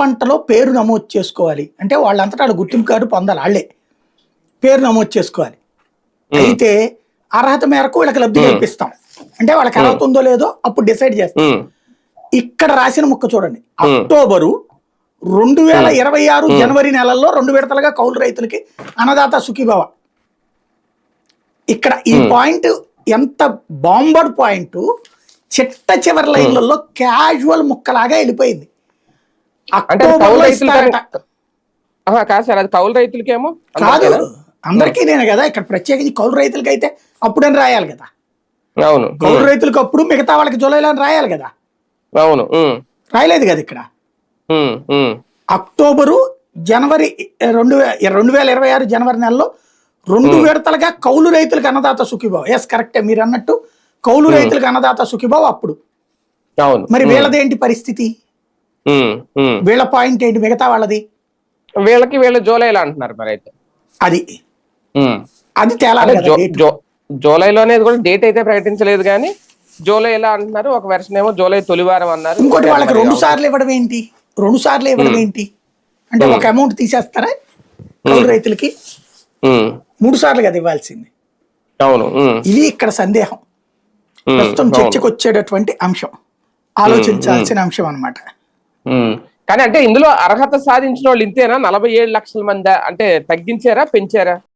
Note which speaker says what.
Speaker 1: పంటలో పేరు నమోదు చేసుకోవాలి. అంటే వాళ్ళంతటా వాళ్ళు గుర్తింపు కార్డు పొందాలి వాళ్ళే. పేరు నమోదు చేసుకోవాలి. అయితే అర్హత మేరకు వీళ్ళకి లబ్ధి కల్పిస్తాం. అంటే వాళ్ళకి అర్హత ఉందో లేదో అప్పుడు డిసైడ్ చేస్తాం. ఇక్కడ రాసిన ముక్క చూడండి. అక్టోబరు రెండు వేల ఇరవై ఆరు జనవరి నెలల్లో రెండు విడతలుగా కౌలు రైతులకి అన్నదాత సుఖీభవ. ఇక్కడ ఈ పాయింట్ ఎంత బాంబర్డ్ పాయింట్ చిట్ట చివరి లైన్లలో క్యాజువల్ ముక్కలాగా వెళ్ళిపోయింది.
Speaker 2: అంటే కౌలు రైతులు కాదు సార్ అది కౌలు రైతులకేమో
Speaker 1: కాదు? అందరికీ నేను కదా ఇక్కడ ప్రత్యేకించి కౌలు రైతులకి అయితే అప్పుడని రాయాలి కదా.
Speaker 2: అవును.
Speaker 1: కౌలు రైతులకు అప్పుడు మిగతా వాళ్ళకి జూలైలో అని రాయాలి కదా.
Speaker 2: అవును
Speaker 1: రాయలేదు కదా ఇక్కడ. అక్టోబరు జనవరి రెండు రెండు వేల ఇరవై ఆరు జనవరి నెలలో రెండు విడతలుగా కౌలు రైతులకు అన్నదాత సుఖీభావ. ఎస్ కరెక్టే మీరు అన్నట్టు కౌలు రైతులకు అన్నదాత సుఖీభావ అప్పుడు.
Speaker 2: అవును.
Speaker 1: మరి వీళ్ళదేంటి పరిస్థితి. వీళ్ళ పాయింట్ ఏంటి? మిగతా వాళ్ళది?
Speaker 2: వీళ్ళకి వీళ్ళు జూలైలో అంటున్నారు మరి అయితే
Speaker 1: అది. అది తేలాలి
Speaker 2: జూలైలో అనేది కూడా డేట్ అయితే ప్రకటించలేదు కానీ జూలై ఎలా అంటున్నారు? ఒక వెర్షన్ ఏమో జూలై తొలివారం అన్నారు.
Speaker 1: ఇంకోటి వాళ్ళకి రెండు సార్లు ఇవ్వడం ఏంటి? రెండు సార్లు ఇవ్వడం ఏంటి? అంటే ఒక అమౌంట్ తీసేస్తారా? కౌలు రైతులకి? మూడు సార్లు కదా ఇవ్వాల్సింది.
Speaker 2: అవును.
Speaker 1: ఇది ఇక్కడ సందేహం. ప్రస్తుతం. చర్చకు వచ్చేటటువంటి అంశం. ఆలోచించాల్సిన అంశం అన్నమాట.
Speaker 2: ఉమ్. కానీ అంటే ఇందులో అర్హత సాధించిన వాళ్ళు ఇంతేనా? నలభై ఏడు లక్షల మంది అంటే తగ్గించారా పెంచారా?